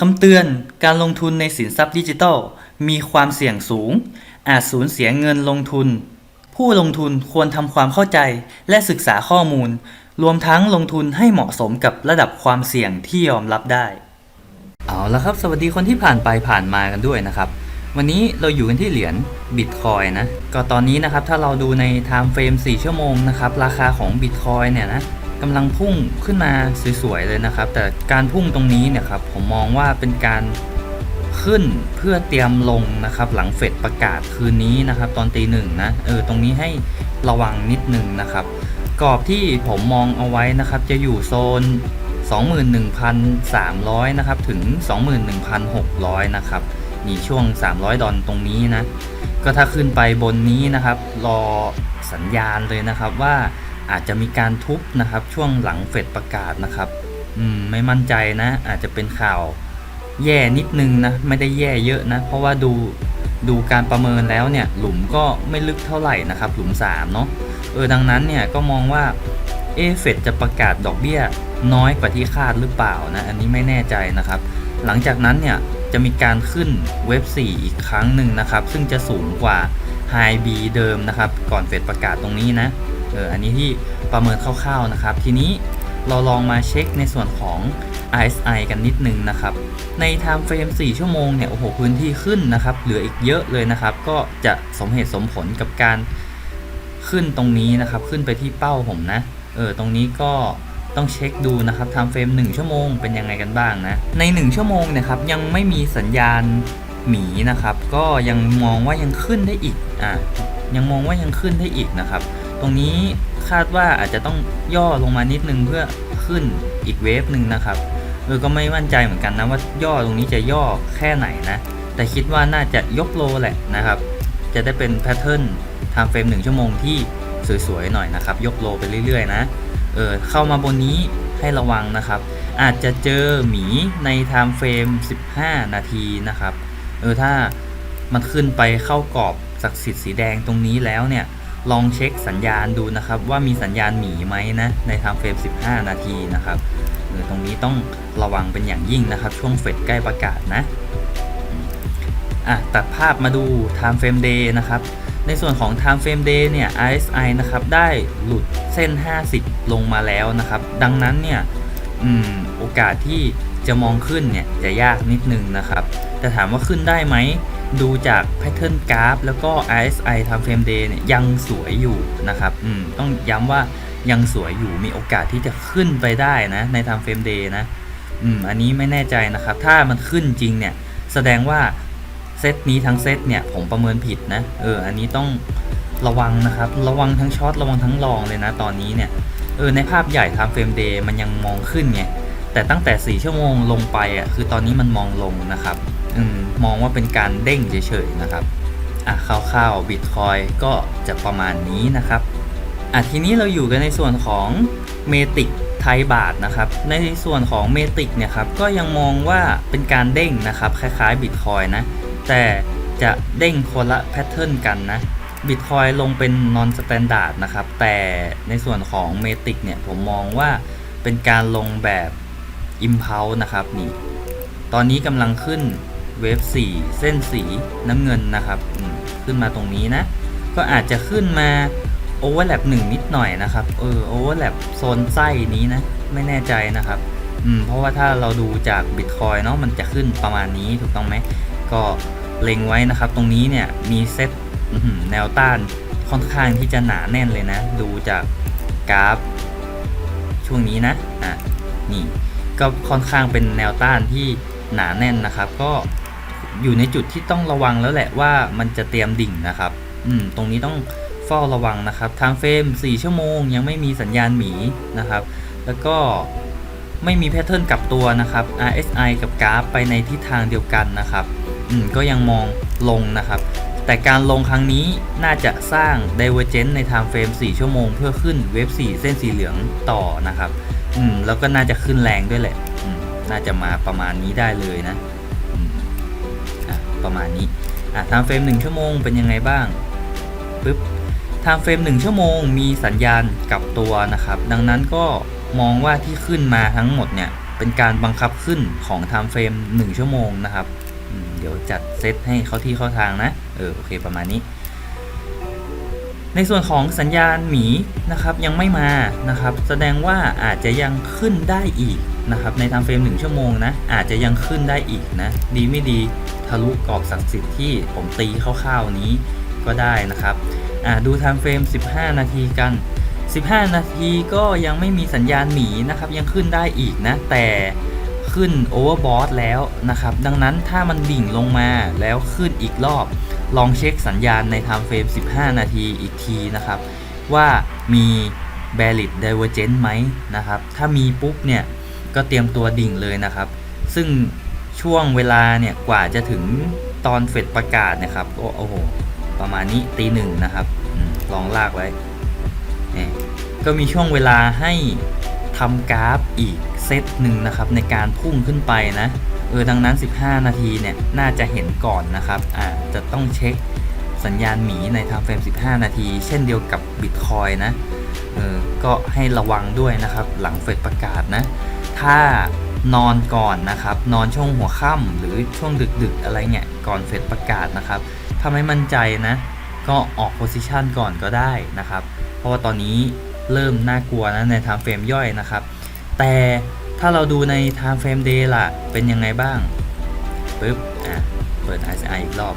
คำเตือนการลงทุนในสินทรัพย์ดิจิทัล มีความเสี่ยงสูง อาจสูญเสียเงินลงทุน ผู้ลงทุนควรทำความเข้าใจและศึกษาข้อมูล รวมทั้งลงทุนให้เหมาะสมกับระดับความเสี่ยงที่ยอมรับได้ เอาละครับ สวัสดีคนที่ผ่านไปผ่านมากันด้วยนะครับ วันนี้เราอยู่กันที่เหรียญบิตคอยนะ ก็ตอนนี้นะครับถ้าเราดูใน time frame 4ชั่วโมงนะครับราคาของบิตคอยเนี่ยนะ กำลังพุ่งขึ้นมาสวยๆเลยนะครับ แต่การพุ่งตรงนี้เนี่ยครับผมมองว่าเป็นการขึ้นเพื่อเตรียมลงนะครับ หลังเฟดประกาศคืนนี้นะครับ ตอนตีหนึ่งนะเออตรงนี้ให้ระวังนิดนึงนะครับ กรอบที่ผมมองเอาไว้นะครับ จะอยู่โซน 21,300 นะครับ ถึง 21,600 นะครับนี่ช่วง 300 ดอลตรงนี้นะ ก็ถ้าขึ้นไปบนนี้นะครับ รอสัญญาณเลยนะครับว่า อาจจะมีการทุบนะครับช่วงหลังเฟดประกาศนะครับอืมไม่มั่นใจนะ อาจจะเป็นข่าวแย่นิดนึงนะ ไม่ได้แย่เยอะนะ เพราะว่าดูดูการประเมินแล้วเนี่ยหลุมก็ไม่ลึกเท่าไหร่นะครับ หลุม 3 เนาะเออดังนั้นเนี่ยก็มองว่าเอเฟดจะประกาศดอกเบี้ยน้อยกว่าที่คาดหรือเปล่านะ อันนี้ไม่แน่ใจนะครับ หลังจากนั้นเนี่ยจะมีการขึ้นเว็บ 4 อีกครั้งหนึ่งนะครับ ซึ่งจะสูงกว่า High B เดิมนะครับ ก่อนเฟดประกาศตรงนี้นะ อออันนี้ที่ประเมินคร่าวๆนะครับ ทีนี้เราลองมาเช็คในส่วนของ RSI กันนิดนึงนะครับ ใน time frame 4 ชั่วโมงเนี่ย โอ้โห พื้นที่ขึ้นนะครับ เหลืออีกเยอะเลยนะครับ ก็จะสมเหตุสมผลกับการขึ้นตรงนี้นะครับ ขึ้นไปที่เป้าผมนะ เออ ตรงนี้ก็ต้องเช็คดูนะครับ time frame 1ชั่วโมงเป็นยังไงกันบ้างนะ ใน 1 ชั่วโมงเนะครับ ยังไม่มีสัญญาณหมีนะครับ ก็ยังมองว่ายังขึ้นได้อีก อะ ยังมองว่ายังขึ้นได้อีกนะครับ ตรงนี้คาดว่าอาจจะต้องย่อลงมานิดนึงเพื่อขึ้นอีกเวฟหนึ่งนะครับเออก็ไม่มั่นใจเหมือนกันนะว่าย่อตรงนี้จะย่อแค่ไหนนะ แต่คิดว่าน่าจะยกโลแหละนะครับ จะได้เป็นแพทเทิร์นไทม์เฟรม1ชั่วโมงที่สวยๆหน่อยนะครับ ยกโลไปเรื่อยๆนะเออเข้ามาบนนี้ให้ระวังนะครับ อาจจะเจอหมีในไทม์เฟรม 15 นาทีนะครับเออถ้ามันขึ้นไปเข้ากรอบศักดิ์สิทธิ์สีแดงตรงนี้แล้วเนี่ย ลองเช็คสัญญาณดูนะครับ ว่ามีสัญญาณหมีไหมนะในไทม์เฟรม 15 นาทีนะครับเออตรงนี้ต้องระวังเป็นอย่างยิ่งนะครับ ช่วงเฟดใกล้ประกาศนะอะตัดภาพมาดู time frame day นะครับ ในส่วนของ time frame day เนี่ย RSI นะครับได้หลุดเส้น 50 ลงมาแล้วนะครับ ดังนั้นเนี่ยอืมโอกาสที่จะมองขึ้นเนี่ยจะยากนิดนึงนะครับ แต่ถามว่าขึ้นได้ไหม ดูจากแพทเทิร์นกราฟแล้วก็ RSI time frame day เนี่ยยังสวยอยู่นะครับอืมต้องย้ำว่ายังสวยอยู่มีโอกาสที่จะขึ้นไปได้นะใน time frame day นะอืมอันนี้ไม่แน่ใจนะครับ ถ้ามันขึ้นจริงเนี่ย แสดงว่าเซตนี้ทั้งเซตเนี่ยผมประเมินผิดนะ เออ อันนี้ต้องระวังนะครับ ระวังทั้งช็อตระวังทั้งลองเลยนะตอนนี้เนี่ย เออ ในภาพใหญ่ time frame day มันยังมองขึ้นไง แต่ตั้งแต่ 4 ชั่วโมงลงไปอะ คือตอนนี้มันมองลงนะครับ อมมองว่าเป็นการเด้งเฉยๆนะครับอะคร่าวๆบิตคอยก็จะประมาณนี้นะครับอะทีนี้เราอยู่กันในส่วนของเมติกไทยบาทนะครับในส่วนของเมติกเนี่ยครับก็ยังมองว่าเป็นการเด้งนะครับคล้ายๆบิตคอยนะแต่จะเด้งคนละแพทเทิร์นกันนะบิตคอยลงเป็นนอนสแตนดาร์ดนะครับแต่ในส่วนของเมติกเนี่ยผมมองว่าเป็นการลงแบบ Impulse นะครับนี่ตอนนี้กำลังขึ้น เวฟ4 เส้นสีน้ำเงินนะครับ ขึ้นมาตรงนี้นะ ก็อาจจะขึ้นมาโอเวอร์แลปหนึ่งนิดหน่อยนะครับ เออโอเวอร์แลปโซนไส้นี้นะ ไม่แน่ใจนะครับ อืม เพราะว่าถ้าเราดูจากบิตคอยเนาะมันจะขึ้นประมาณนี้ถูกต้องไหม ก็เล็งไว้นะครับ ตรงนี้เนี่ยมีเซตแนวต้านค่อนข้างที่จะหนาแน่นเลยนะ ดูจากกราฟ ช่วงนี้นะ อะ นี่ ก็ค่อนข้างเป็นแนวต้านที่หนาแน่นนะครับ ก็ อยู่ในจุดที่ต้องระวังแล้วแหละว่ามันจะเตรียมดิ่งนะครับ อืม ตรงนี้ต้องเฝ้าระวังนะครับ ทางเฟรม 4 ชั่วโมง ยังไม่มีสัญญาณหมีนะครับ แล้วก็ไม่มีแพทเทิร์นกลับตัวนะครับ RSI กับกราฟไปในทิศทางเดียวกันนะครับ อืม ก็ยังมองลงนะครับ แต่การลงครั้งนี้น่าจะสร้าง Divergence ใน Time Frame 4 ชั่วโมง เพื่อขึ้นเวฟ 4 เส้นสีเหลืองต่อนะครับ อืม แล้วก็น่าจะขึ้นแรงด้วยแหละ อืม น่าจะมาประมาณนี้ได้เลยนะอืมอะ ประมาณนี้อะ Time Frame 1ชั่วโมงเป็นยังไงบ้างปึ๊บ Time Frame 1ชั่วโมงมีสัญญาณกลับตัวนะครับ ดังนั้นก็มองว่าที่ขึ้นมาทั้งหมดเนี่ยเป็นการบังคับขึ้นของ time frame 1ชั่วโมงนะครับเดี๋ยวจัดเซตให้เข้าที่เข้าทางนะ เออโอเคประมาณนี้ ในส่วนของสัญญาณหมีนะครับยังไม่มานะครับ แสดงว่าอาจจะยังขึ้นได้อีกนะครับใน time frame 1ชั่วโมงนะอาจจะยังขึ้นได้อีกนะ ดีไม่ดี ทะลุกรอบศักดิ์สิทธิ์ที่ผมตีคร่าวๆนี้ก็ได้นะครับดู time frame 15 นาทีกัน 15 นาทีก็ยังไม่มีสัญญาณหมีนะครับ ยังขึ้นได้อีกนะ แต่ขึ้น overbought แล้วนะครับ ดังนั้นถ้ามันดิ่งลงมาแล้วขึ้นอีกรอบ ลองเช็คสัญญาณใน time frame 15 นาทีอีกทีนะครับ ว่ามี bearish divergence ไหมนะครับ ถ้ามีปุ๊บเนี่ย ก็เตรียมตัวดิ่งเลยนะครับ ซึ่ง ช่วงเวลาเนี่ยกว่าจะถึงตอนเฟดประกาศนะครับก็โอ้โหประมาณนี้ตีหนึ่งนะครับลองลากไว้เนี่ยก็มีช่วงเวลาให้ทำกราฟอีกเซตหนึ่งนะครับในการพุ่งขึ้นไปนะเออดังนั้น 15 นาทีเนี่ยน่าจะเห็นก่อนนะครับอ่าจะต้องเช็คสัญญาณหมีใน time frame 15 นาที เช่นเดียวกับ Bitcoin นะเออก็ให้ระวังด้วยนะครับหลังเฟดประกาศนะ ถ้า นอนก่อนนะครับ นอนช่วงหัวค่ำหรือช่วงดึกๆ อะไรเงี้ยก่อนเฟดประกาศนะครับ ถ้าไม่มั่นใจนะ ก็ออกโพซิชันก่อนก็ได้นะครับ เพราะว่าตอนนี้เริ่มน่ากลัวนะใน time frame ย่อยนะครับ แต่ถ้าเราดูใน time frame day ล่ะ เป็นยังไงบ้างปึ๊บอะเปิด RSI อีกรอบ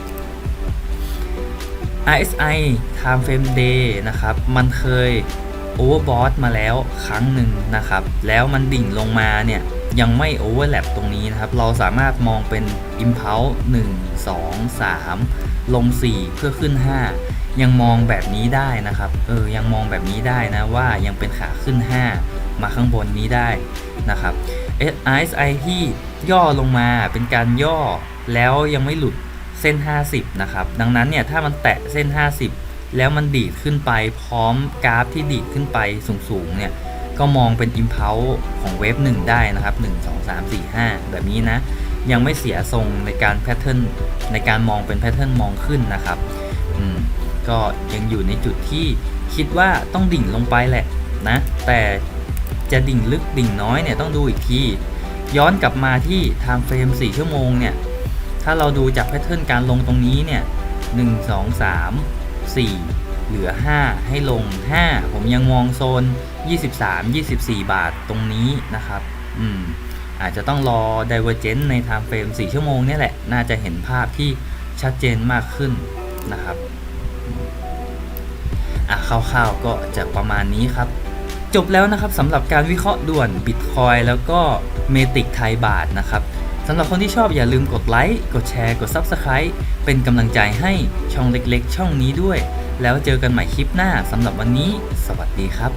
RSI time frame day นะครับ มันเคย overbought มาแล้วครั้งหนึ่งนะครับ แล้วมันดิ่งลงมาเนี่ย ยังไม่ overlap ตรงนี้นะครับ เราสามารถมองเป็น impulse 1 2 3 ลง 4 เพื่อขึ้น 5 ยังมองแบบนี้ได้นะครับ เออ ยังมองแบบนี้ได้นะว่ายังเป็นขาขึ้น 5 มาข้างบนนี้ได้นะครับ RSI ที่ย่อลงมาเป็นการย่อแล้วยังไม่หลุดเส้น 50 นะครับ ดังนั้นเนี่ยถ้ามันแตะเส้น 50 แล้วมันดีดขึ้นไปพร้อมกราฟที่ดีดขึ้นไปสูงๆเนี่ย ก็มองเป็น impulse ของเวฟ1ได้นะครับ 1 2 3 4 5 แบบนี้นะ ยังไม่เสียทรงในการแพทเทิร์นในการมองเป็นแพทเทิร์นมองขึ้นนะครับอืมก็ยังอยู่ในจุดที่คิดว่าต้องดิ่งลงไปแหละนะ แต่จะดิ่งลึกดิ่งน้อยเนี่ยต้องดูอีกที ย้อนกลับมาที่ time frame 4ชั่วโมงเนี่ย ถ้าเราดูจากแพทเทิร์นการลงตรงนี้เนี่ย 1 2 3 4 เหลือ 5 ให้ลง 5 ผมยังมองโซน 23 24 บาทตรงนี้นะครับ อืม อาจจะต้องรอ divergence ใน time frame 4 ชั่วโมงนี่แหละ น่าจะเห็นภาพที่ชัดเจนมากขึ้นนะครับ อะคร่าวๆก็จะประมาณนี้ครับ จบแล้วนะครับสำหรับการวิเคราะห์ด่วน Bitcoin แล้วก็เมติกไทยบาทนะครับสำหรับคนที่ชอบอย่าลืมกดไลค์ กดแชร์ กด Subscribe เป็นกำลังใจให้ช่องเล็กๆ ช่องนี้ด้วย แล้วเจอกันใหม่คลิปหน้าสำหรับวันนี้ สวัสดีครับ